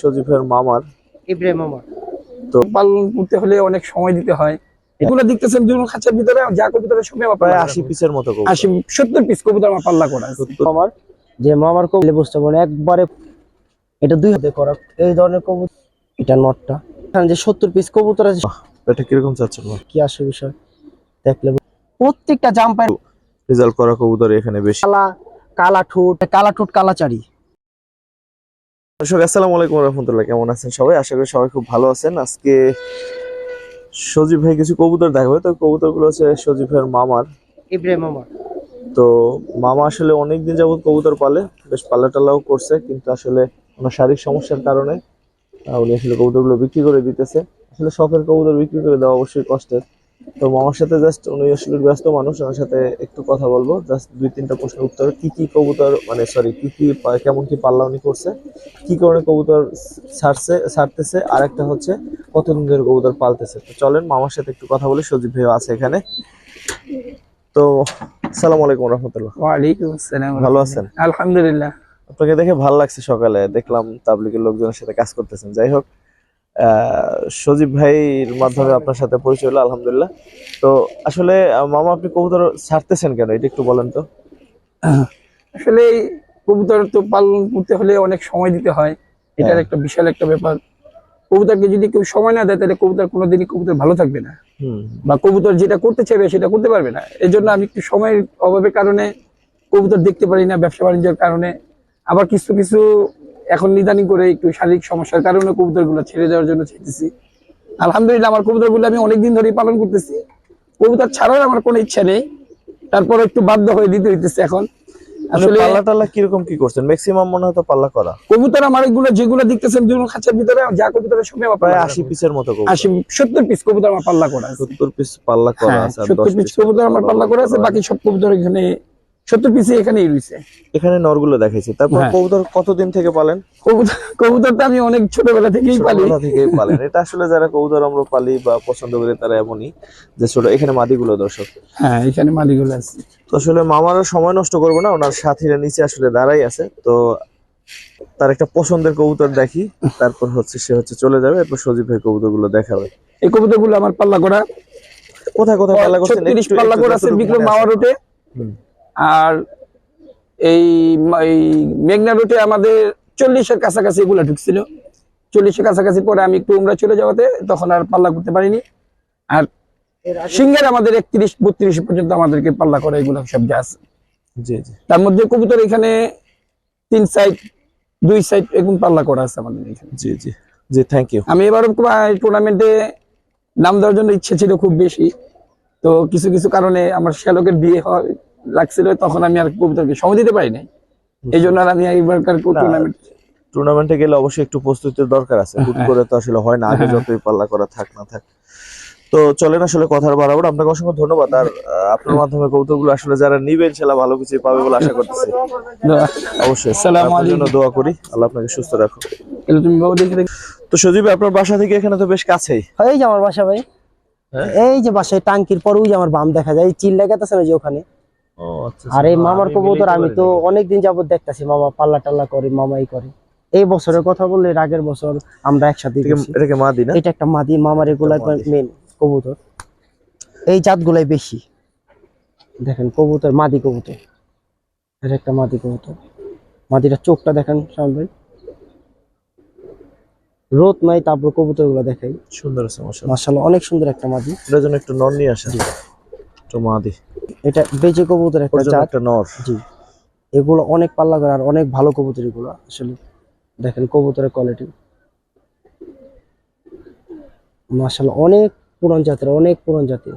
সজীবের মামার। ইব্রাহিম আমার পালন করতে হলে অনেক সময় দিতে হয়। এগুলো দেখতেছেন দুটো খাঁচার ভিতরে যা কবুতরের সঙ্গে আমার প্রায় আশি পিসের মতো আশি সত্তর পিস কবুতর আমার পাল্লা করা আমার যে মামার কবুতর বুঝতে পারেন একবারে এটা দুই হাতে করা এই ধরনের কবুতর এটা নটটা। এখানে যে সত্তর পিস কবুতর আছে এটা কীরকম চাচ্ছেন কি আসে বিষয়? দেখলে প্রত্যেকটা জাম্পার রেজাল্ট করা কবুতর এখানে বেশি। কালা কালা ঠোঁট কালা ঠোঁট কালা চারি দর্শক আসসালামু আলাইকুম রহমতুল্লাহ। কেমন আছেন সবাই? আশা করি সবাই খুব ভালো আছেন। আজকে সজীব ভাই কিছু কবুতর দেখাবে। তো কবুতরগুলো হচ্ছে সজীবের মামার। ইব্রাহিম আমার তো মামা আসলে অনেকদিন যাবত কবুতর পালে বেশ পাল্লা টাল্লাও করছে কিন্তু আসলে ওনার শারীরিক সমস্যার কারণে উনি আসলে কবুতরগুলো বিক্রি করে দিতেছে। আসলে শখের কবুতর বিক্রি করে দেওয়া অবশ্যই কষ্টের। তো মামার সাথে জাস্ট উনি আসলে ব্যস্ত মানুষ ওনার সাথে একটু কথা বলব। জাস্ট দুই তিনটা প্রশ্নের উত্তর। কি কি কবুতর মানে সরি কি কি কেমন কি পাল্লা উনি করছে? কি কারণে কবুতর ছাড়ছে ছাড়তেছে? আর একটা হচ্ছে কতদিন ধরে কবুতর পালতেছে? তো চলেন মামার সাথে একটু কথা বলি সজীব ভাই আছে এখানে। তো আসসালামু আলাইকুম রহমতুল্লাহ। ওয়ালাইকুম আসসালাম। ভালো আছেন? আলহামদুলিল্লাহ। আপনাকে দেখে ভালো লাগছে সকালে। দেখলাম তাবলিগের লোকজনের সাথে কাজ করতেছেন। যাই হোক সজীব ভাইয়ের মাধ্যমে আপনার সাথে পরিচয় হলো আলহামদুলিল্লাহ। তো আসলে মামা আপনি কবুতর ছাড়তেছেন কেন? এটা একটু বলেন তো। আসলে কবুতর তো পালন করতে হলে অনেক সময় দিতে হয়। এটার হ্যাঁ। একটা বিশাল একটা ব্যাপার। কবুতরকে যদি কেউ সময় না দেয় তাহলে কবুতর কোনোদিনই কবুতর ভালো থাকবে না। বা কবুতর যেটা করতে চাইবে সেটা করতে পারবে না। এই জন্য আমি একটু সময়ের অভাবের কারণে কবুতর দেখতে পারি না ব্যবসা বাণিজ্যের কারণে। আবার কিছু কিছু এখন নিদানি করে একটু শারীরিক সমস্যার কারণে কবুতরগুলো ছেড়ে দেওয়ার জন্য চাইতেছি আলহামদুলিল্লাহ আমার কবুতরগুলো আমি অনেকদিন ধরেই পালন করতেছি। কবুতর ছাড়ার আমার কোনো ইচ্ছা নেই। তারপর একটু বাধ্য হয়ে দিতে হইতেছে এখন। আসলে আসলে পাল্লা টাল্লা কীরকম কি করছেন? ম্যাক্সিমাম মনে হয় তো পাল্লা করা। কবুতর আমার এগুলো যেগুলো দেখতেছেন দুটো খাঁচার ভিতরে যা কবুতরের সঙ্গে আমার প্রায় পাল্লা আশি করা। পিসের মতো কবুতর। পিস কবুতর আমার পাল্লা করা আছে। পিস পাল্লা করা আছে আর সত্তর 10 পিস কবুতর আমার পাল্লা করা আছে বাকি সব কবুতর এখানে সত্তর পিসে এখানেই রয়েছে। এখানে নরগুলো দেখাইছি। তারপর হ্যাঁ। কবুতর কতদিন থেকে পালেন? কবুতর কবুতরটা আমি অনেক ছোটবেলা থেকেই পালি। থেকেই পালেন। এটা আসলে যারা কবুতর আমরা পালি বা পছন্দ করি তারা এমনই যে ছোট এখানে মাদিগুলো দর্শক। হ্যাঁ এখানে মালিগুলো আছে। তো আসলে মামারও সময় নষ্ট করব না ওনার সাথীরা নিচে আসলে দাঁড়াই আছে। তো তার একটা পছন্দের কবুতর দেখি তারপর হচ্ছে সে হচ্ছে চলে যাবে এরপর সজীব ভাই কবুতরগুলো দেখাবে। এই কবুতরগুলো আমার পাল্লা করা কোথায় কোথায় পাল্লা করছেন পাল্লা করা আছে বিক্রম মাওয়া। রোডে হুম। আর এই মেঘনা রোডে আমাদের চল্লিশের কাছাকাছি এগুলা ঢুকছিল। চল্লিশের কাছাকাছি পরে আমি একটু উমরা চলে যাওয়াতে তখন আর পাল্লা করতে পারিনি। আর সিঙ্গের আমাদের একত্রিশ বত্রিশ পর্যন্ত আমাদেরকে পাল্লা করা এগুলো সব যা আছে জি জি। তার মধ্যে কবুতর এখানে তিন সাইড দুই সাইড এরকম পাল্লা করা আছে আমাদের এখানে। জি জি। জি থ্যাংক ইউ আমি এবার টুর্নামেন্টে নাম দেওয়ার জন্য ইচ্ছে ছিল খুব বেশি। তো কিছু কিছু কারণে আমার শ্যালকের বিয়ে হয়। লাগছিল তখন আমি আর কবিতাকে সময় দিতে পারি নাই এই জন্য আর আমি এইবারকার টুর্নামেন্ট টুর্নামেন্টে গেলে অবশ্যই একটু প্রস্তুতির দরকার আছে। হুট হ্যাঁ। করে তো আসলে হয় না আগে যতই পাল্লা করা থাক না থাক। তো চলেন আসলে কথার বাড়াবো আপনাকে অসংখ্য ধন্যবাদ। আর আপনার মাধ্যমে কবুতরগুলো আসলে যারা নিবেন সেটা ভালো কিছু পাবে বলে আশা করতেছি। অবশ্যই। আসসালামু আপনার জন্য আলাইকুম। দোয়া করি। আল্লাহ আপনাকে সুস্থ রাখো তুমি বাবু দেখে তো সজীব আপনার বাসা থেকে এখানে তো বেশ কাছেই। এই যে আমার বাসা ভাই। হ্যাঁ? এই যে বাসায় টাঙ্কির পর ওই যে আমার বাম দেখা যায় এই চিল লাগাতেছে না যে ওখানে। আর এই মামার কবুতর আমি তো অনেকদিন যাবত দেখতাছি মামা পাল্লা টাল্লা করে মামাই করে। এই বছরের কথা বললে আগের বছর আমরা একসাথে এটাকে না? এটা একটা মাদি মামার এগুলা মেন কবুতর। এই জাতগুলাই বেশি। দেখেন কবুতর মাদি কবুতর। এটা একটা মাদি কবুতর। মাদিটা চোখটা দেখেন শামিল ভাই। রোদ নাই তারপর কবুতরগুলা দেখাই। সুন্দর আছে মশা মার্শাল্লাহ অনেক সুন্দর একটা মাদি। এটার জন্য একটু নর নিয়ে আসেন। একটু এটা বেজে কবুতর একটা জাত। একটা নর। জি। এগুলো অনেক পাল্লা করে আর অনেক ভালো কবুতর এগুলো। আসলে দেখেন কবুতরের কোয়ালিটি মার্শাল্লাহ অনেক পুরান জাতের অনেক পুরান জাতের।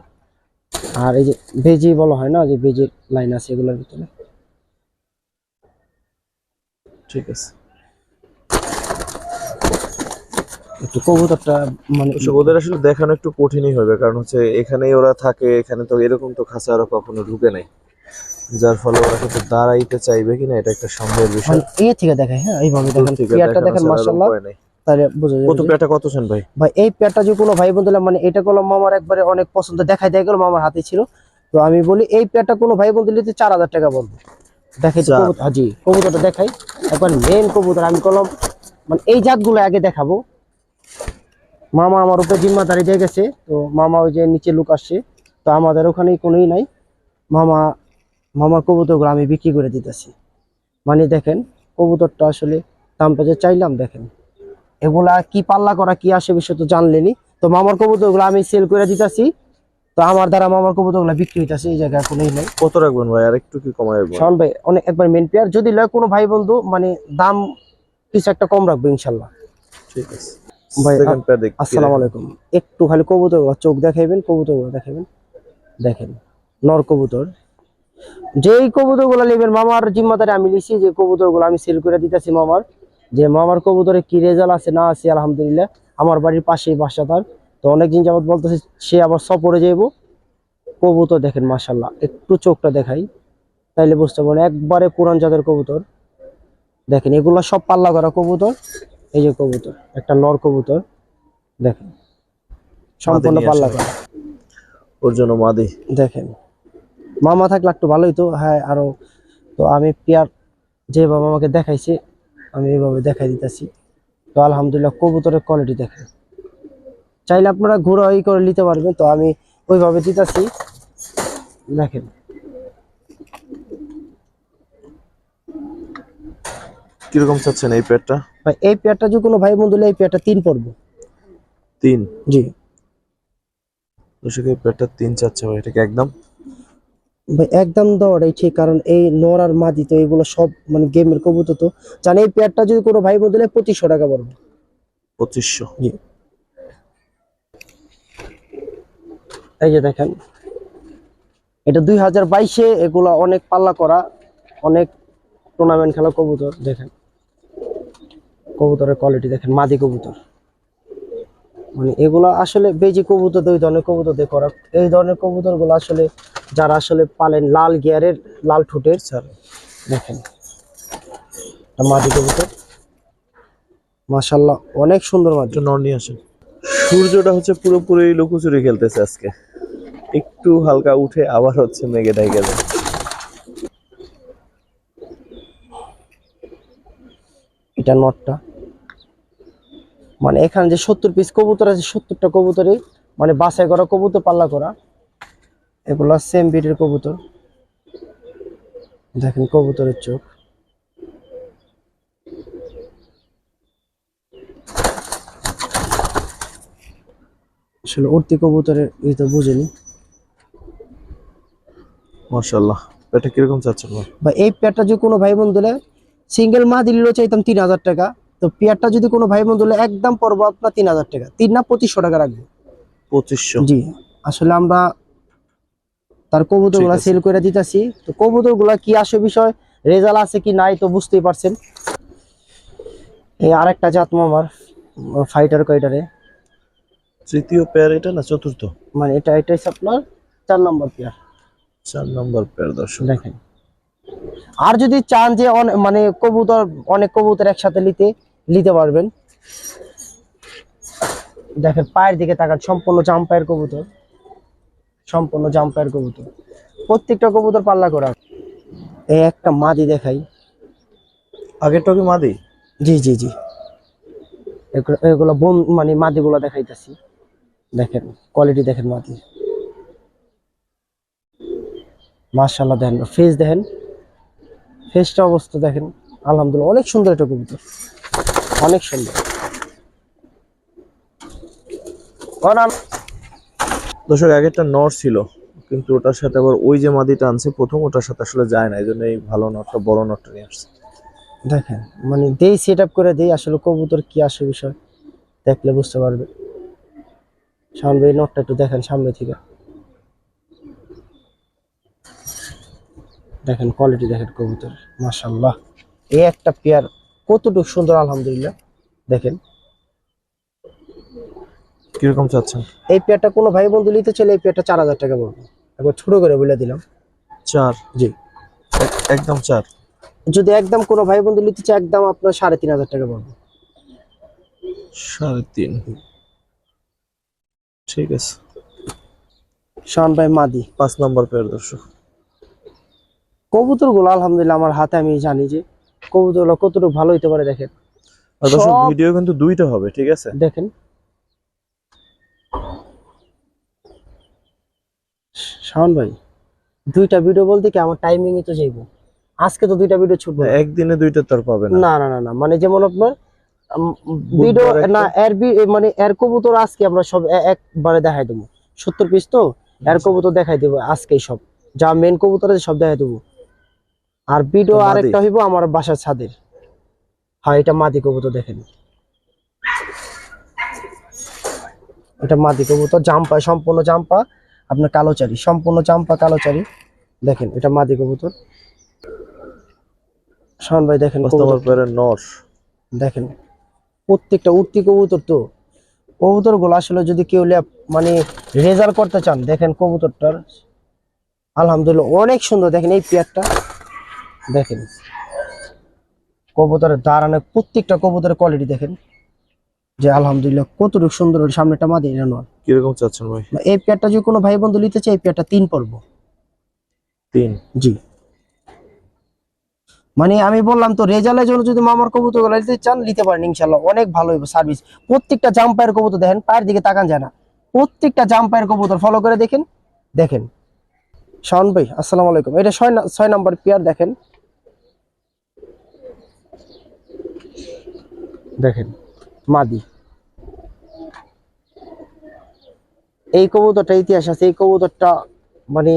আর এই যে বেজি বলা হয় না যে বেজির লাইন আছে এগুলোর ভিতরে। ঠিক আছে। একটু কবুতরটা মানে ওদের আসলে দেখানো একটু কঠিনই হবে কারণ হচ্ছে এখানেই ওরা থাকে এখানে তো এরকম তো খাঁচা ওরা কখনো ঢুকে নাই। যার ফলে ওরা কিন্তু দাঁড়াইতে চাইবে কিনা এটা একটা সন্দেহের বিষয়। মানে এ থেকে দেখায় হ্যাঁ এইভাবে দেখেন পেয়ারটা দেখেন নেই। তাহলে বোঝা যাবে কত পেটা কত সেন ভাই? ভাই এই পেয়ারটা যে কোনো ভাই বন্ধু মানে এটা করলাম মামার একবারে অনেক পছন্দ দেখাই দেয় গেল মামার হাতে ছিল। তো আমি বলি এই পেয়ারটা কোনো ভাই বন্ধু নিতে চার হাজার টাকা বলব। দেখাই হ্যাঁ, জি কবুতরটা দেখাই। একবার মেন কবুতর আমি কলম মানে এই জাতগুলো আগে দেখাবো। মামা আমার উপরে জিম্মাদারি দিয়ে গেছে তো মামা ওই যে নিচে লুক আসছে তো আমাদের ওখানে কোনোই নাই। মামা মামার কবুতরগুলো আমি বিক্রি করে দিতেছি। মানে দেখেন কবুতরটা আসলে দামটা যে চাইলাম দেখেন। এগুলা কি পাল্লা করা কি আসে বিষয় তো জানলেনি। তো মামার কবুতরগুলো আমি সেল করে দিতেছি তো আমার দ্বারা মামার কবুতরগুলো বিক্রি হইতাছে এই জায়গায় কোনোই নাই। কত রাখবেন ভাই? আর একটু কি কমাই শাওন ভাই অনেক একবার মেন পেয়ার যদি লয় কোনো ভাই বন্ধু মানে দাম কিছু একটা কম রাখব ইনশাল্লাহ। ঠিক আছে। ভাই, আসসালামু আলাইকুম। একটু খালি কবুতর চোখ দেখাইবেন কবুতর দেখাবেন দেখেন নর কবুতর। যেই কবুতরগুলো নেবেন মামার জিম্মাদারি আমি লিখছি যে কবুতরগুলো আমি সেল করে দিতেছি মামার যে মামার কবুতরে কি রেজাল্ট আছে না আছে আলহামদুলিল্লাহ আমার বাড়ির পাশেই বাসা তার। তো অনেকদিন যাবত বলতেছে সে আবার সফরে যাইব। কবুতর দেখেন মাসাল্লাহ একটু চোখটা দেখাই। তাইলে বুঝতে পারেন একবারে কোরআন জাতের কবুতর। দেখেন এগুলো সব পাল্লা করা কবুতর। এই যে কবুতর একটা নর কবুতর দেখেন সম্পূর্ণ পাল্লা করা ওর জন্য মাদি। দেখেন মামা থাকলে একটু ভালোই তো হ্যাঁ আরও তো আমি পেয়ার যেভাবে আমাকে দেখাইছে আমি এভাবে দেখাই দিতেছি। তো আলহামদুলিল্লাহ কবুতরের কোয়ালিটি দেখেন। চাইলে আপনারা ঘোরা করে নিতে পারবেন তো আমি ওইভাবে দিতেছি। দেখেন কীরকম চাচ্ছেন এই পেয়ারটা? ভাই এই পেয়ারটা যদি কোনো ভাই বন্ধু এই পেয়ারটা তিন পড়বে। তিন? জি। দর্শক এই পেয়ারটা তিন চাচ্ছে ভাই এটাকে একদম? ভাই একদম দেওয়াটাই ঠিক কারণ এই নর আর মাদি তো এগুলো সব মানে গেমের কবুতর তো। জানি এই পেয়ারটা যদি কোনো ভাই বন্ধু নেয়, পঁচিশশো টাকা পড়বে। পঁচিশশো? এই যে দেখেন এটা দুই হাজার বাইশে এগুলা অনেক পাল্লা করা অনেক টুর্নামেন্ট খেলা কবুতর দেখেন। কবুতরের কোয়ালিটি দেখেন মাদি কবুতর। মানে এগুলা আসলে বেজি কবুতর দুই ধরনের কবুতর দিয়ে করা এই ধরনের কবুতরগুলো আসলে যারা আসলে পালেন লাল গিয়ারের লাল ঠোঁটের স্যার দেখেন। মাদি কবুতর। মাশাল্লাহ অনেক সুন্দর মাদি। নর নিয়ে আসেন। সূর্যটা হচ্ছে পুরোপুরি লুকোচুরি খেলতেছে আজকে। একটু হালকা উঠে আবার হচ্ছে মেঘে ঢেকে যায় এটা নটটা। মানে এখানে যে সত্তর পিস কবুতর আছে সত্তরটা কবুতরই মানে বাছাই করা কবুতর পাল্লা করা। এগুলা সেম বিটের কবুতর। দেখেন কবুতরের চোখ। আসলে উঠতি কবুতরের ই তো বুঝিনি। মার্শাল্লাহ এটা কীরকম চাচ্ছেন ভাই? বা এই পেয়ারটা যদি কোনো ভাই বন্ধু সিঙ্গেল মা দিলেও চাইতাম তিন হাজার টাকা। তো পেয়ারটা যদি কোনো ভাই বন্ধু একদম পড়ব আপনার তিন হাজার টাকা। তিন না পঁচিশশো টাকা রাখব। পঁচিশশো। জি আসলে আমরা তার কবুতরগুলা সেল করে দিতেছি। তো কবুতরগুলা কি আসে বিষয় রেজাল্ট আছে কি নাই তো বুঝতেই পারছেন। এই আরেকটা জাত আমার ফাইটার কয়টারে? তৃতীয় পেয়ার এটা না চতুর্থ? মানে এটা এটাই আপনার চার নম্বর পেয়ার চার নম্বর পেয়ার দর্শক। দেখেন। আর যদি চান যে মানে কবুতর অনেক কবুতর একসাথে নিতে নিতে পারবেন। দেখেন পায়ের দিকে তাকান সম্পূর্ণ জাম্পায়ের কবুতর। সম্পূর্ণ জাম্পায়ের কবুতর। প্রত্যেকটা কবুতর পাল্লা করা। এই একটা মাদি দেখাই। আগেরটা কি মাদি? জি জি জি। এগুলো এগুলো বোন মানে মাদিগুলো দেখাইতেছি। দেখেন কোয়ালিটি দেখেন মাদি। মার্শাল্লাহ দেখেন ফেস দেখেন। ফেসটা অবস্থা দেখেন আলহামদুলিল্লাহ অনেক সুন্দর একটা কবুতর। অনেক সুন্দর। দর্শক আগেরটা নর ছিল কিন্তু ওটার সাথে আবার ওই যে মাদিটা আনছে প্রথম ওটার সাথে আসলে যায় না এই জন্য এই ভালো নটটা বড় নটটা নিয়ে আসছে। দেখেন মানে দেই সেট আপ করে দেই আসলে কবুতর কি আসে বিষয় দেখলে বুঝতে পারবে সামনে এই নটটা একটু দেখেন সামনে থেকে। দেখেন কোয়ালিটি দেখেন কবুতর মাশাল্লাহ এই একটা পেয়ার কতটুকু সুন্দর আলহামদুলিল্লাহ। দেখেন। কীরকম চাচ্ছেন? এই পেয়ারটা কোনো ভাই বন্ধু নিতে চলে এই পেয়ারটা চার হাজার টাকা পড়বে একবার ছোট করে বলে দিলাম। চার? জি। একদম চার? যদি একদম কোনো ভাই বন্ধু নিতে চায় একদম আপনার সাড়ে তিন হাজার টাকা পড়বে সাড়ে তিন। ঠিক আছে। শান ভাই মাদি। পাঁচ নম্বর পেয়ার দর্শক। কবুতরগুলো আলহামদুলিল্লাহ আমার হাতে আমি জানি যে কবুতরগুলো কতটুকু ভালো হইতে পারে দেখেন? ভিডিও কিন্তু দুইটা হবে ঠিক আছে? দেখেন। শাওন ভাই দুইটা ভিডিও বলতে কি আমার টাইমিং তো যাইবো। আজকে তো দুইটা ভিডিও ছুটবো। একদিনে দুইটা তো পাবে না। না না না মানে যেমন আপনার ভিডিও না এর মানে এর কবুতর আজকে আমরা সব একবারে দেখাই দেবো। সত্তর পিস তো এর কবুতর দেখাই দেবো আজকেই সব। যা মেন কবুতর আছে সব দেখাই দেবো। আর ভিডিও মাদি? আরেকটা হইব আমার বাসার ছাদের। হ্যাঁ এটা মাদি কবুতর দেখেন। এটা মাদি কবুতর জাম্পা সম্পূর্ণ জাম্পা আপনার কালোচারি সম্পূর্ণ জাম্পা কালোচারি। দেখেন এটা মাদি কবুতর। শাওন ভাই দেখেন নর দেখেন প্রত্যেকটা উঠতি কবুতর তো। কবুতরগুলো আসলে যদি কেউ মানে রেজাল্ট করতে চান দেখেন কবুতরটার। আলহামদুলিল্লাহ অনেক সুন্দর। দেখেন এই পেয়ারটা। দেখেন। কবুতরের দাঁড়ানো প্রত্যেকটা কবুতরের কোয়ালিটি দেখেন। যে আলহামদুলিল্লাহ কতটুকু সুন্দর ওর সামনেটা মাদি এটা নয়। কীরকম চাচ্ছেন ভাই? এই পেয়ারটা যদি কোনো ভাই বন্ধু নিতে চায় এই পেয়ারটা তিন পর্ব তিন? জি। মানে আমি বললাম তো রেজাল্টের জন্য যদি মামার কবুতরগুলো নিতে চান নিতে পারেন ইনশাল্লাহ অনেক ভালো হইব সার্ভিস প্রত্যেকটা জাম্পায়ের কবুতর দেখেন পায়ের দিকে তাকান যায় না। প্রত্যেকটা জাম্পায়ের কবুতর ফলো করে দেখেন। দেখেন। শাওন ভাই আসসালামু আলাইকুম। এটা ছয় ছয় নাম্বার পেয়ার দেখেন। দেখেন মাদি। এই কবুতরটা ইতিহাস আছে এই কবুতরটা মানে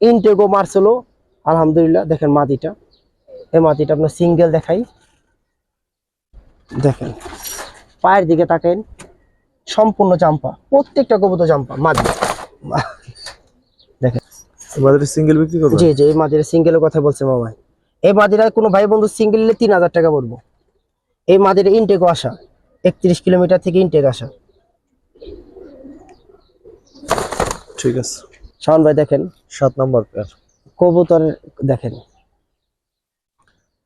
ইনটেগো মারছিল আলহামদুলিল্লাহ দেখেন মাদিটা। এই মাদিটা আপনার সিঙ্গেল দেখাই। দেখেন পায়ের দিকে তাকেন সম্পূর্ণ চাম্পা প্রত্যেকটা কবুতর চাম্পা মাদি। দেখেন। সিঙ্গেল বিক্রি করবে জি জি এই মাদিরা সিঙ্গেলের কথা বলছে মামাই। এই মাদিরা কোনো ভাই বন্ধু সিঙ্গেল নিলে তিন হাজার টাকা পড়ব। এই মাদিরা ইনটেকও আসা। একত্রিশ কিলোমিটার থেকে ইনটেক আসা। ঠিক আছে। শাওন ভাই দেখেন। সাত নম্বর পেয়ার কবুতরের দেখেন।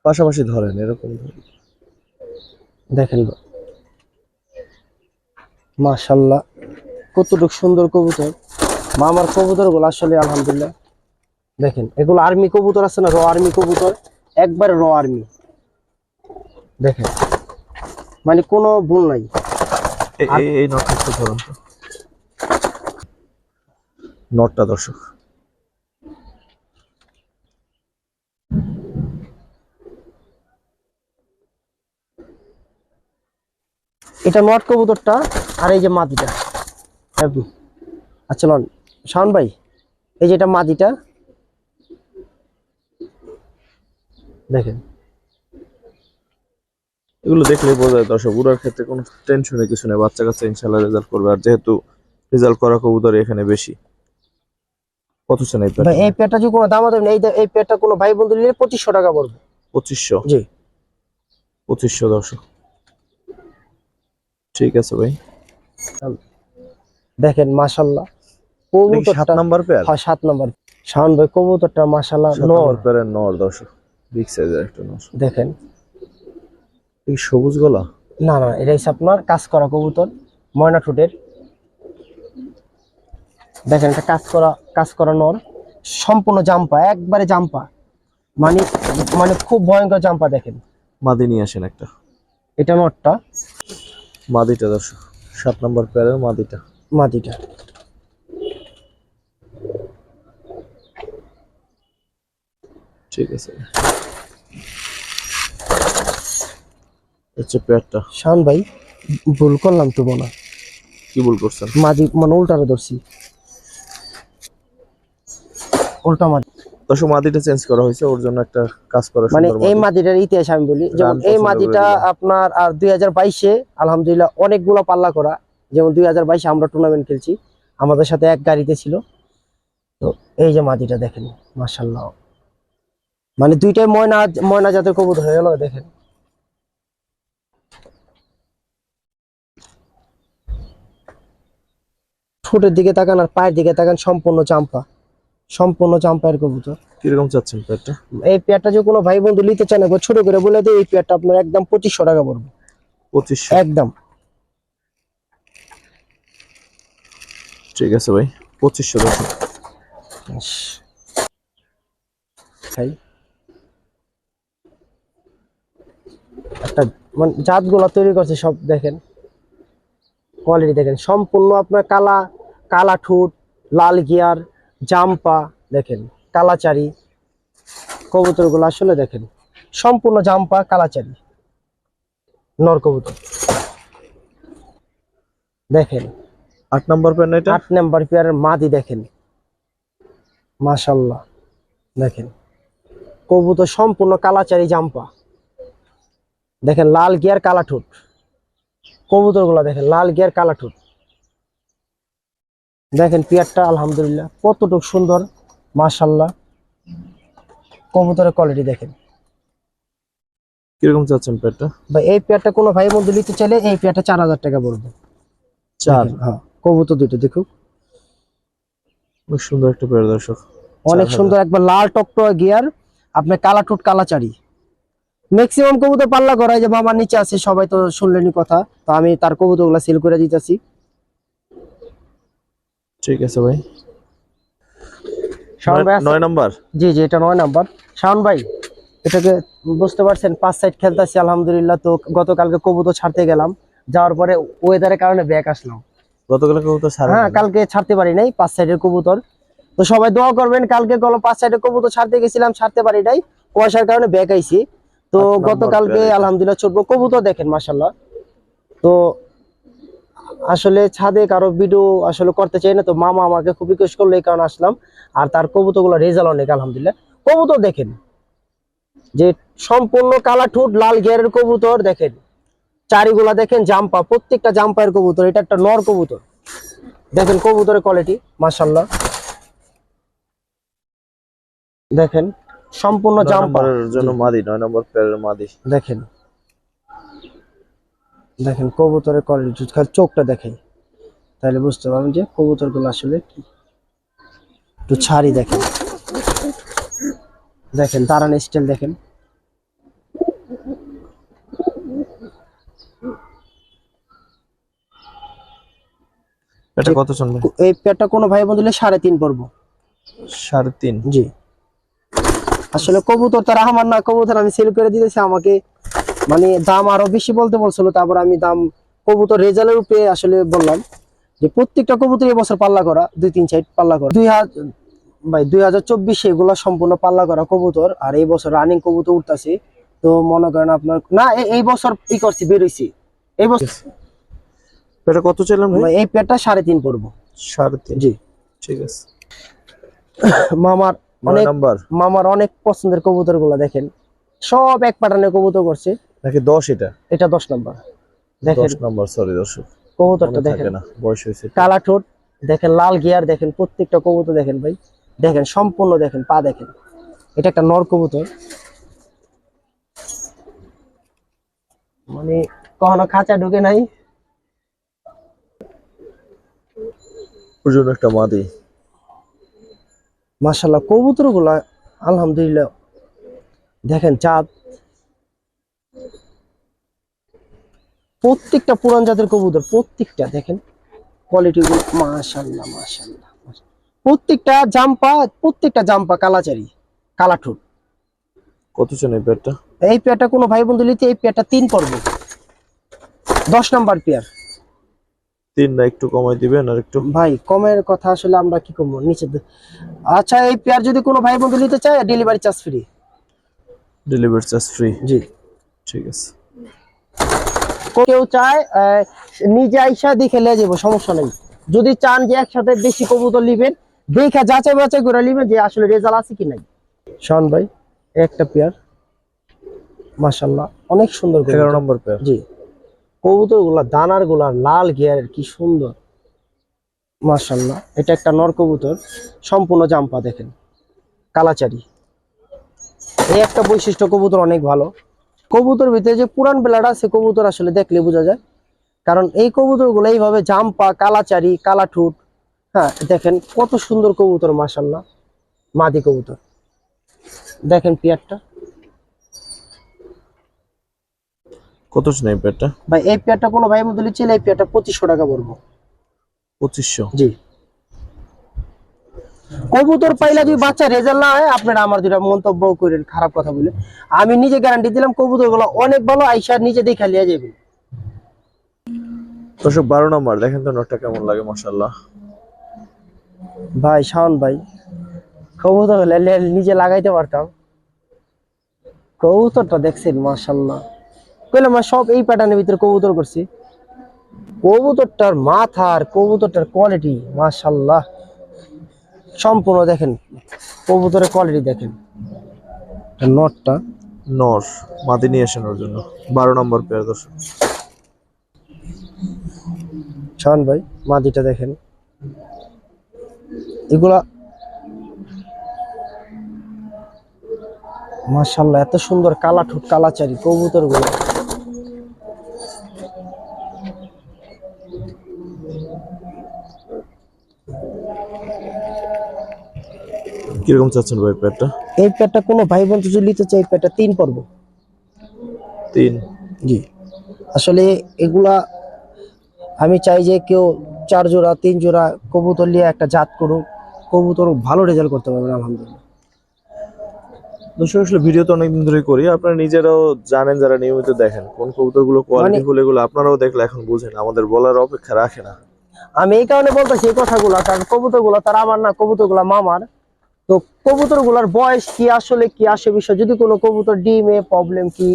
পাশাপাশি ধরেন এরকম। দেখেন। মাশাল্লাহ কতটুকু সুন্দর কবুতর। মামার কবুতরগুলো আসলে আলহামদুলিল্লাহ। দেখেন এগুলো আর্মি কবুতর আছে না র আর্মি কবুতর? একবার র আর্মি দেখেন। মানে কোনো ভুল নাই। এই- নটটা একটু ধরুন নটটা দর্শক। এটা নট কবুতরটা আর এই যে মাদিটা। আচ্ছা লন শাওন ভাই এই যে এটা মাদিটা। দেখেন। এগুলো দেখলেই বোঝা যায় দর্শক উড়ার ক্ষেত্রে কোনো টেনশনের কিছু নেই বাচ্চা কাচ্চা ইনশাল্লাহ রেজাল্ট করবে। আর যেহেতু রেজাল্ট করা কবুতর এখানে বেশি। কত চান এই যদি কোনো দাম দেবেন এই এই কোনো ভাই বন্ধু নিলে পঁচিশশো টাকা পড়বে। পঁচিশশো? জি। পঁচিশশো দর্শক। ঠিক আছে ভাই। দেখেন মাশাল্লাহ সাত কবুতরটা নাম্বার পেয়ার? হয় সাত নম্বর। শাওন ভাই কবুতরটা মাশাল্লাহ সাত নর। নাম্বার পেয়ারের নর দর্শক। বিগ সাইজের একটা নর। দেখেন এই সবুজ গলা? না না এটা হচ্ছে আপনার কাজ করা কবুতর ময়না ঠোঁটের। দেখেন এটা কাজ করা কাজ করা নর সম্পূর্ণ জাম্পা একবারে জাম্পা। মানে মানে খুব ভয়ঙ্কর জাম্পা দেখেন। মাদি নিয়ে আসেন একটা। এটা নটটা। মাদিটা দর্শক সাত নম্বর পেয়ারের মাদিটা। মাদিটা। ঠিক আছে। হচ্ছে পেয়ারটা। শাওন ভাই ভুল করলাম তো হয়। কি ভুল করছেন? মাদি মানে উল্টারে ধরছি। উল্টা দর্শক মাদিটা চেঞ্জ করা হয়েছে ওর জন্য একটা কাজ করা মানে এই মাদিটার ইতিহাস আমি বলি যেমন এই মাদিটা আপনার আর দুই হাজার বাইশে আলহামদুলিল্লাহ অনেকগুলো পাল্লা করা। যেমন দুই হাজার বাইশে আমরা টুর্নামেন্ট খেলছি আমাদের সাথে এক গাড়িতে ছিল। তো এই যে মাদিটা দেখেন মাসাল্লাহ মানে দুইটাই ময়না ময়না জাতের কবুতর হয়ে গেল দেখেন। ঠোঁটের দিকে তাকান আর পায়ের দিকে তাকান সম্পূর্ণ চাম্পা। সম্পূর্ণ চাম্পায়ের কবুতর। কীরকম চাচ্ছেন পেয়ারটা? এই পেয়ারটা যে কোনো ভাই বন্ধু নিতে চান একবার ছোট করে বলে দেয় এই পেয়ারটা আপনার একদম পঁচিশশো টাকা পড়বে। পঁচিশশো? একদম। ঠিক আছে ভাই পঁচিশশো দর্শক ভাই। একটা মানে জাতগুলো তৈরি করছে সব দেখেন। কোয়ালিটি দেখেন সম্পূর্ণ আপনার কালা কালা ঠোঁট লাল গিয়ার জাম্পা দেখেন কালাচারি কবুতরগুলো আসলে দেখেন সম্পূর্ণ জাম্পা কালাচারি নর কবুতর। দেখেন আট নম্বর পেয়ার এটা? আট নাম্বার পেয়ারের মাদি দেখেন মাশাল্লাহ দেখেন কবুতর সম্পূর্ণ কালাচারি জাম্পা দেখেন লাল গিয়ার কালা ঠোঁট। কবুতরগুলা দেখেন লাল গিয়ার কালা ঠোঁট দেখেন পেয়ারটা আলহামদুলিল্লাহ কতটুক সুন্দর মাশাল্লাহ কবুতরের কোয়ালিটি দেখেন। কীরকম চাচ্ছেন পেয়ারটা? বা এই পেয়ারটা কোনো ভাই বন্ধু নিতে চাইলে এই পেয়ারটা চার হাজার টাকা পড়বে। চার? হ্যাঁ কবুতর দুটো দেখুন অনেক সুন্দর একটা পেয়ার দর্শক। অনেক সুন্দর একবার লাল টকটক গিয়ার আপনার কালা ঠোঁট কালা চারি ম্যাক্সিমাম কবুতর পাল্লা করায় যে মামার নিচে আছে সবাই তো শুনলেনি কথা। তো আমি তার কবুতরগুলা সেল করে দিতেছি। ঠিক আছে ভাই। শাওন ভাই নয়- আছে? জি জি এটা নয় নাম্বার। শাওন ভাই এটাকে বুঝতে পারছেন পাঁচ সাইড খেলতেছি আলহামদুলিল্লাহ। তো গতকালকে কবুতর ছাড়তে গেলাম। যাওয়ার পরে ওয়েদারের কারণে ব্যাক আসলাম। কবুতর হ্যাঁ কালকে ছাড়তে পারি নাই পাঁচ সাইডের কবুতর। তো সবাই দোয়া করবেন কালকে গেলাম পাঁচ সাইডের কবুতর ছাড়তে গেছিলাম ছাড়তে পারি নাই। কুয়াশার কারণে ব্যাক আইছি। তো গতকালকে। আলহামদুলিল্লাহ ছোটবো কবুতর দেখেন মাসাল্লাহ তো আসলে ছাদে কারও ভিডিও আসলে করতে চাই না তো মামা আমাকে খুব রিকোয়েস্ট করল এই কারণে আসলাম। আর তার কবুতরগুলো রেজাল্ট অনেক আলহামদুলিল্লাহ। কবুতর দেখেন যে সম্পূর্ণ কালা ঠোঁট লাল গিয়ারের কবুতর দেখেন। চারিগুলা দেখেন জাম্পা প্রত্যেকটা জাম্পায়ের কবুতর এটা একটা নর কবুতর। দেখেন কবুতরের কোয়ালিটি মাশাল্লাহ দেখেন সম্পূর্ণ নয় জাম্পার। নম্বরের জন্য মাদি নয় নম্বর পেয়ারের মাদি। দেখেন। দেখেন কবুতরের কোয়ালিটি খালি চোখটা দেখেন তাহলে বুঝতে পারবেন যে কবুতরগুলো আসলে কি। একটু ছাড়ি দেখেন। দেখেন দাঁড়ান স্টাইল দেখেন। এটা কত ভাই এই পেয়ারটা কোনো ভাই বন্ধু সাড়ে তিন পড়ব। সাড়ে তিন? জি। আসলে কবুতর তারা আমার না কবুতর আমি সেল করে দিতেছি আমাকে মানে দাম আরও বেশি বলতে বলছিল তারপর আমি দাম কবুতর রেজাল্টের উপরে আসলে বললাম যে প্রত্যেকটা কবুতর এবছর পাল্লা করা দুই তিন সাইড পাল্লা করা। দুই হাজার ভাই দুই হাজার চব্বিশে এগুলো সম্পূর্ণ পাল্লা করা কবুতর আর এই বছর রানিং কবুতর উঠতেছে তো মনে করেন আপনার না এই বছর ই করছি বেরোইছি। এই বছর এটা কত চাইলাম ভাই? এই পেয়ারটা সাড়ে তিন পড়ব। সাড়ে তিন। জি। ঠিক আছে। মামার অনেক নম্বর মামার অনেক পছন্দের কবুতরগুলা দেখেন। সব এক প্যাটার্নের কবুতর করছে। নাকি দশ এটা? এটা দশ নম্বর দেখেন। নম্বর সরি দর্শক। কবুতরটা দেখেন। না বয়স হয়েছে কালা ঠোঁট দেখেন লাল গিয়ার দেখেন প্রত্যেকটা কবুতর দেখেন ভাই। দেখেন সম্পূর্ণ দেখেন পা দেখেন। এটা একটা নর কবুতর। মানে কখনো খাঁচা ঢুকে নাই। একটা মাদি। মাসাল্লাহ কবুতরগুলা আলহামদুলিল্লাহ দেখেন চাঁদ। প্রত্যেকটা পুরান জাতের কবুতর প্রত্যেকটা দেখেন কোয়ালিটি গুলো মাশাল্লাহ মাশাল্লাহ প্রত্যেকটা জাম্পা প্রত্যেকটা জাম্পা কালাচারি কালা ঠোঁট। কত চান এই পেয়ারটা? এই পেয়ারটা কোনো ভাই বন্ধু নিতে এই পেয়ারটা তিন পর্ব। দশ নাম্বার পেয়ার। তিন না একটু কমাই দিবেন আর একটু? ভাই কমের কথা আসলে আমরা কি করব? নিচে আচ্ছা এই পেয়ার যদি কোনো ভাই বন্ধু নিতে চায় delivery charge free delivery charge free জি। ঠিক আছে। কেউ চায় নিজে আইসা দেখে লিয়ে যাব সমস্যা নেই। যদি চান যে একসাথে বেশি কবুতর নিবেন দেখা যাচাই বাছাই করে নিবেন যে আসলে রেজাল্ট আছে কি নাই। শোন ভাই একটা পেয়ার। মাশাল্লাহ অনেক সুন্দর এগারো নম্বর পেয়ার। জি। কবুতরগুলা দানারগুলা লাল গিয়ারের, কি সুন্দর। মাশাল্লাহ এটা একটা নর কবুতর, সম্পূর্ণ জাম্পা দেখেন, কালাচারি। এই একটা বৈশিষ্ট্য, কবুতর অনেক ভালো। কবুতর ভিতরে যে পুরান বেলাটা সে কবুতর আসলে দেখলে বোঝা যায়। কারণ এই কবুতরগুলো এইভাবে জাম্পা, কালাচারি কালা ঠুট হ্যাঁ দেখেন কত সুন্দর কবুতর মাশাল্লাহ মাদি কবুতর। দেখেন পিয়ারটা। কত চান এই পেয়ারটা? ভাই এই পেয়ারটা কোনো ভাই মধ্যে ছিল এই পেয়ারটা পঁচিশশো টাকা পড়ব। পঁচিশশো? জি। কবুতর পাইলা যদি বাচ্চা রেজাল্ট না হয় আপনারা আমার দুটা মন্তব্য করেন খারাপ কথা বলে আমি নিজে গ্যারান্টি দিলাম কবুতরগুলো অনেক ভালো আইসা নিজে দেখে লিয়া যাবে। দর্শক বারো নম্বর দেখেন তো নটটা কেমন লাগে মাসাল্লাহ ভাই শাওন ভাই কবুতর হলে নিজে লাগাইতে পারতাম। কবুতরটা দেখছেন মাশাল্লাহ কইলাম আমার সব এই প্যাটার্নের ভিতরে কবুতর করছি। কবুতরটার মাথা আর কবুতরটার কোয়ালিটি মাশাল্লাহ সম্পূর্ণ দেখেন কবুতরের কোয়ালিটি দেখেন। এটা নটটা? নর মাদি নিয়ে আসানোর জন্য। বারো নম্বর পেয়ার দর্শক। ভাই মাদিটা দেখেন। এগুলা মাশাল্লাহ এত সুন্দর কালা ঠোঁট কালাচারি কবুতর কীরকম চাচ্ছেন ভাই পেয়ারটা এই প্যাটটা কোনো ভাই বন্ধু যদি নিতে চাই এই প্যাটটা তিন পর্ব। তিন? জি। আসলে এগুলা আমি চাই যে কেউ চার জোড়া তিন জোড়া কবুতর নিয়ে একটা জাত করুক কবুতর ভালো রেজাল্ট করতে পারবেন আলহামদুলিল্লাহ। দর্শক আসলে ভিডিও তো অনেকদিন ধরে করি। আপনারা নিজেরাও জানেন যারা নিয়মিত দেখেন কোন কবুতরগুলো কোয়ালিটি ফুল এগুলো আপনারাও দেখলে এখন বুঝেন আমাদের বলার অপেক্ষা রাখে না। আমি এই কারণে বলতেছি এই কথাগুলো কারণ কবুতরগুলো তার আমার না কবুতরগুলা মামার। তো কবুতরগুলার বয়স কি আসলে কি আসে বিষয়? যদি কোনো কবুতর ডিমে প্রবলেম কি?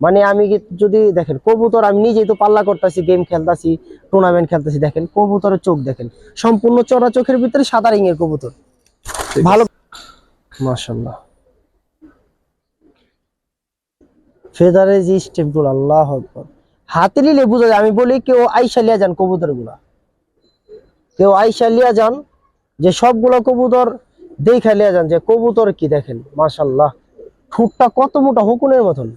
মানে আমি যদি দেখেন কবুতর আমি নিজেই তো পাল্লা করতেছি গেম খেলতেছি টুর্নামেন্ট খেলতেছি দেখেন কবুতরের চোখ দেখেন। সম্পূর্ণ চড়া চোখের ভিতরে সাদা রিং এর কবুতর ভালো মাশাল্লাহ ফেদারের যে স্টেপগুলো আল্লাহ আকবর। হাতে নিলে বোঝা যায় আমি বলি কেউ আইসা লিয়া যান কবুতরগুলা কেউ আইসা লিয়া যান যে সবগুলো কবুতর দেখা লিয়া যান যে কবুতর কি দেখেন? মাশাল্লাহ ঠুটটা কত মোটা হুকুনের মতন?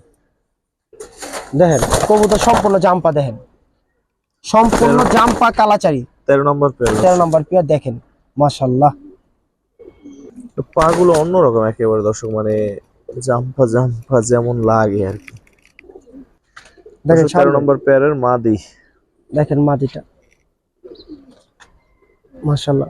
দেখেন কবুতর সম্পূর্ণ জাম্পা দেখেন। সম্পূর্ণ জাম্পা কালাচারি। তেরো নম্বর পেয়ার। তেরো নম্বর পেয়ার দেখেন মাশাল্লাহ পা গুলো অন্যরকম একেবারে দর্শক মানে জাম্পা জাম্পা যেমন লাগে আর কি। দেখেন তেরো নম্বর পেয়ারের মাদি। দেখেন মাটিটা মাশাল্লাহ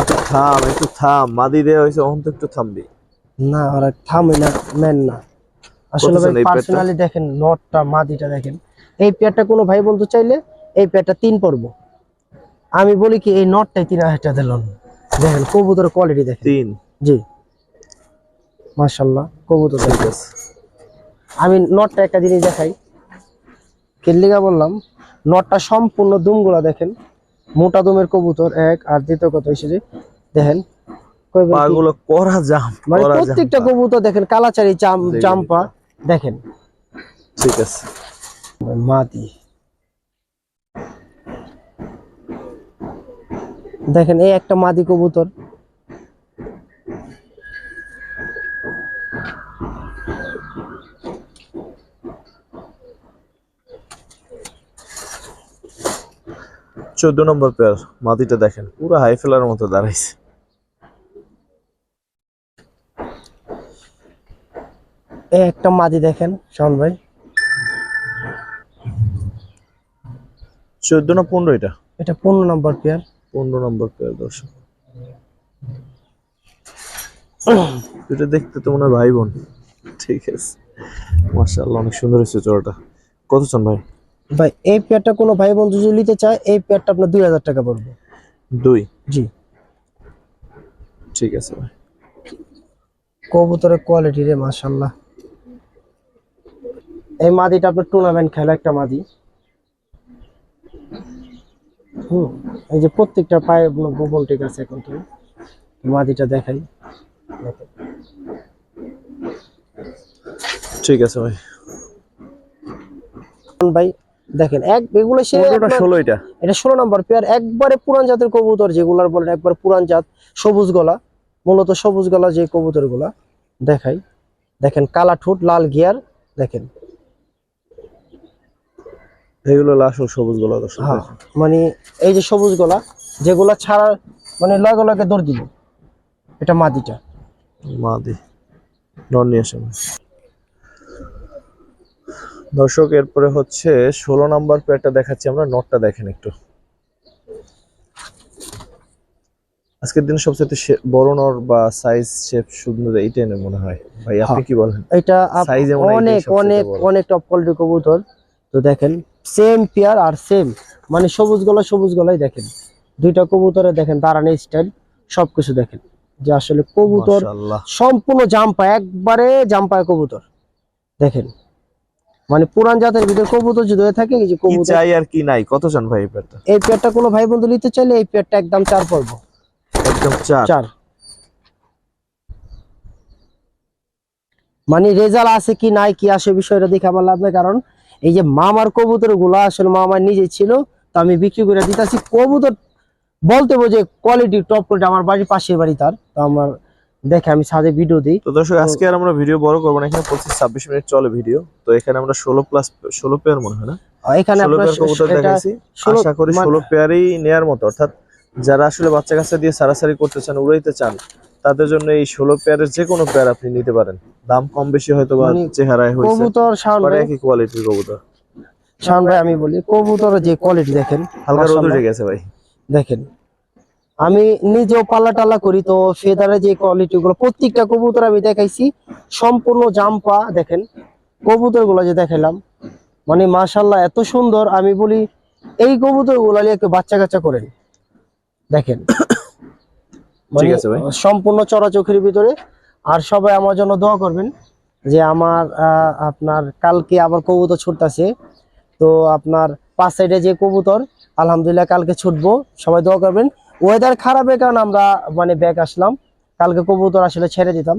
একটু থাম একটু থাম। মাদি দেওয়া হয়েছে অহন তো একটু থামবি। না ওরা থামে না মেন না। আসলে ভাই? পার্সোনালি দেখেন নটটা মাদিটা দেখেন। এই পেয়ারটা কোনো ভাই বন্ধু চাইলে এই পেয়ারটা তিন পর্ব। আমি বলি কি এই নটটাই তিন হাজার টাকা দিলেন দেখেন কবুতরের কোয়ালিটি দেখেন। তিন? জি। মাশাল্লাহ কবুতর দেখেন। আমি নটটা একটা জিনিস দেখাই। কেল্লিগা বললাম নটটা সম্পূর্ণ দুমগুলা দেখেন। মোটা দুমের কবুতর এক। আর দ্বিতীয় কথা হয়েছে যে দেখেন কইবেন পা কি? গুলো করা জাম মানে প্রত্যেকটা কবুতর দেখেন কালাচারি চাম চাম্পা দেখেন। ঠিক আছে। মাদি। দেখেন এই একটা মাদি কবুতর। চোদ্দ নম্বর পেয়ার মাদিটা দেখেন পুরো হাই ফেলার মতো দাঁড়াইছে। একটা মাদি দেখেন শাওন ভাই। চোদ্দ না পনেরো এটা? এটা পনেরো নম্বর পেয়ার পনেরো নম্বর পেয়ার দর্শক। দুটো দেখতে তো মনে হয় ভাই বোন ঠিক আছে। মার্শাল্লাহ অনেক সুন্দর হয়েছে চোরাটা। কত চান ভাই? ভাই এই পেয়ারটা কোনো ভাই বন্ধু যদি নিতে চায় এই পেয়ারটা আপনার দুই হাজার টাকা পড়বে। দুই? জি। ঠিক আছে ভাই। কবুতরের কোয়ালিটি রে মাশাল্লাহ এই মাদিটা আপনার টুর্নামেন্ট খেলা একটা মাদি। হুম এই যে প্রত্যেকটা পায়ে গোবল ঠিক আছে এখন তো। মাদিটা দেখাই। ঠিক আছে ভাই। ভাই দেখেন এক এগুলো সে পনেরোটা ষোলো এটা। এটা ষোলো নম্বর পেয়ার একবারে পুরান জাতের কবুতর যেগুলার বলেন একবার পুরান জাত সবুজ গলা মূলত সবুজ গলা যে কবুতরগুলা দেখাই। দেখেন কালা ঠোঁট লাল গিয়ার দেখেন। এগুলো লাশ ও সবুজ গোলা দর্শক হ্যাঁ মানে এই যে সবুজ গলা যেগুলা ছাড়া মানে লগে লগে দৌড় দিব এটা মাদিটা। মাদি নন নিয়ে দর্শক এরপরে হচ্ছে ষোলো নাম্বার পেয়ারটা দেখাচ্ছি আমরা নটটা দেখেন একটু। আজকের দিনে সবচেয়ে বড় নর বা সাইজ শেপ সুন্দর এইটাই না মনে হয়। ভাই আপনি কি বলেন? এটা হয় অনেক অনেক অনেক টপ কোয়ালিটি কবুতর। তো দেখেন সেম পেয়ার আর সেম মানে সবুজ গলা সবুজ গলাই দেখেন। দুইটা কবুতরে দেখেন দাঁড়ানো স্টাইল সবকিছু দেখেন। যে আসলে কবুতর সম্পূর্ণ জাম্পা একবারে জাম্পায় কবুতর। দেখেন মানে পুরান জাতের ভিতরে কবুতর যদি হয়ে থাকে যে কি কবুতর চাই আর কি নাই? কত চান ভাই এই পেয়ারটা? এই পেয়ারটা কোনো ভাই বন্ধু নিতে চাইলে এই পেয়ারটা একদম চার পড়ব একদম চার? চার। মানে রেজাল্ট আছে কি নাই কি আসে বিষয়টা দেখে আমার লাভ নাই কারণ এই যে মামার কবুতরগুলো আসলে মামার নিজে ছিল তো আমি বিক্রি করে দিতেছি। কবুতর বলতে যে কোয়ালিটি টপ কোয়ালিটি আমার বাড়ির পাশের বাড়ি তার তো আমার দেখে আমি ছাদে ভিডিও দিই। তো দর্শক আজকে আর আমরা ভিডিও বড় করব না এখানে পঁচিশ ছাব্বিশ মিনিট চলে ভিডিও তো এখানে আমরা ষোলো প্লাস ষোলো পেয়ার মনে হয় না? এখানে কবুতর দেখাইছি। আশা করি মানে- ষোলো পেয়ারই নেয়ার মতো। অর্থাৎ যারা আসলে বাচ্চা কাচ্চা দিয়ে সারাসারি করতে চান উড়াইতে চান তাদের জন্য এই ষোলো পেয়ারের যে কোনো পেয়ার আপনি নিতে পারেন। দাম কম বেশি হয়তো বা মানে চেহারায় হয়েছে। কবুতর শাওন ভাই। একই কোয়ালিটির কবুতর। শাওন ভাই আমি বলি কবুতর যে কোয়ালিটি দেখেন হালকা রোদ উঠে গেছে ভাই। দেখেন আমি নিজেও পাল্লা টাল্লা করি তো ফেদারে যে কোয়ালিটি গুলো প্রত্যেকটা কবুতর আমি দেখাইছি সম্পূর্ণ জাম্পা দেখেন কবুতরগুলো যে দেখাইলাম মানে মাশাল্লাহ এত সুন্দর আমি বলি এই কবুতরগুলো নিয়ে একটু বাচ্চা কাচ্চা করেন। দেখেন মানে আছে ভাই। সম্পূর্ণ চড়া চোখের ভিতরে। আর সবাই আমার জন্য দোয়া করবেন যে আমার আপনার কালকে আবার কবুতর ছুটতেছে। তো আপনার পাঁচ সাইডে যে কবুতর আলহামদুলিল্লাহ কালকে ছুটবো। সবাই দোয়া করবেন। ওয়েদার খারাপের কারণে আমরা মানে ব্যাক আসলাম। কালকে কবুতর আসলে ছেড়ে দিতাম।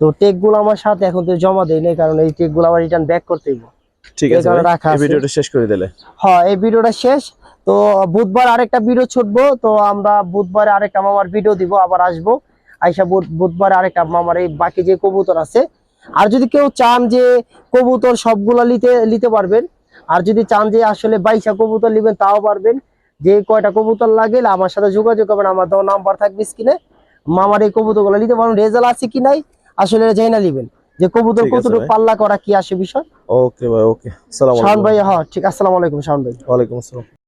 তো টেকগুলো আমার সাথে এখন তো জমা দেই নাই কারণ এই টেকগুলো আবার রিটার্ন ব্যাক করতে হইব ঠিক আছে রাখা এই ভিডিওটা শেষ করে দিলে। হ্যাঁ এই ভিডিওটা শেষ। তো বুধবার আরেকটা ভিডিও ছুটবো। তো আমরা বুধবারে আরেকটা মামার ভিডিও দিব আবার আসব। আইসা বুধ- বুধবারে আরেকটা মামার এই বাকি যে কবুতর আছে। আর যদি কেউ চান যে কবুতর সবগুলা নিতে নিতে পারবেন। আর যদি চান যে আসলে বাইশা কবুতর নেবেন তাও পারবেন। যে কয়টা কবুতর লাগে আমার সাথে যোগাযোগ করবেন। আমার দেওয়া নাম্বার থাকবে স্ক্রিনে মামার এই কবুতরগুলো নিতে পারবেন। রেজাল্ট আছে কি নাই আসলে যাই না নিবেন। যে কবুতর কতটুকু পাল্লা করা কি আসে বিষয়। ওকে ভাই ওকে সালাম শাওন ভাই হ্যাঁ ঠিক আসসালামু আলাইকুম শাওন ভাই। ওয়ালাইকুম আসসালাম।